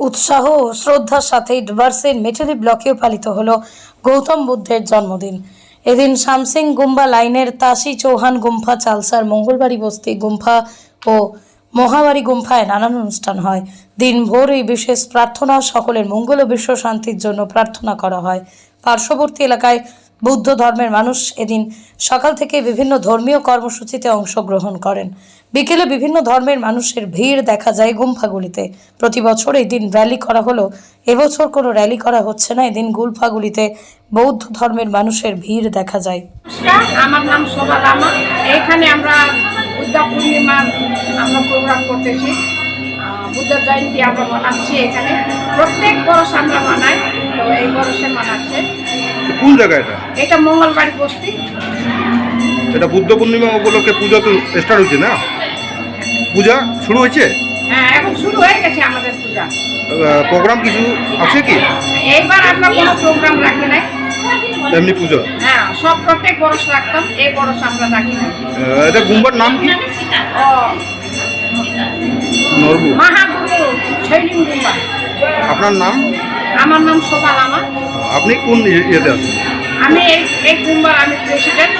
উৎসাহ ও শ্রদ্ধার সাথে ডুবার্সের মেটেলি ব্লকেও পালিত হল গৌতম বুদ্ধের জন্মদিন। এদিন শামসিং গুম্বা লাইনের তাসি চৌহান গুম্ফা চালসার মঙ্গলবাড়ি বস্তি গুম্ফা ও মহাবাড়ি গুম্ফায় নানান অনুষ্ঠান হয়। দিনভর এই বিশেষ প্রার্থনা সকলের মঙ্গল ও বিশ্ব শান্তির জন্য প্রার্থনা করা হয়। পার্শ্ববর্তী এলাকায় বৌদ্ধ ধর্মের মানুষ এদিন সকাল থেকে বিভিন্ন ধর্মীয় কর্মসূচিতে অংশগ্রহণ করেন। বিকেলে বিভিন্ন ধর্মের মানুষের ভিড় দেখা যায় গুম্ফাগুলিতে। প্রতি বছর এই দিন র্যালি করা হলো। এবছর কোনো র্যালি করা হচ্ছে না এদিন গুলফাগুলিতে বৌদ্ধ ধর্মের মানুষের ভিড় দেখা যায়। আমার নাম শোভা লামা এইখানে আমরা বুদ্ধ পূর্ণিমার আমরা প্রোগ্রাম করতেছি। বুদ্ধ জয়ন্তী আমরা মানাচ্ছি এখানে। প্রত্যেক বরস আমরা মানাই তো এই বরসে মানাচ্ছে। কোন জায়গা এটা? এটা মঙ্গলবাড়ি বস্তি। এটা বুদ্ধ পূর্ণিমা উপলক্ষে পূজা তো স্টার্ট হয়েছে না? পূজা শুরু হয়েছে? হ্যাঁ এখন শুরু হয়ে গেছে আমাদের পূজা। প্রোগ্রাম কিছু আছে কি? এইবার আমরা কোনো প্রোগ্রাম রাখি নাই। এমনি পুজো? হ্যাঁ সব প্রত্যেক বরস রাখতাম এই বরস আমরা রাখি আহ, এটা গুম্বার নাম কি? নরবু। মহাগুরু গুম্বা আপনার নাম? আমার নাম শোভা লামা আপনি কোন ইয়ে- ইয়েতে আছেন? আমি এই এই গুম্বার আমি প্রেসিডেন্ট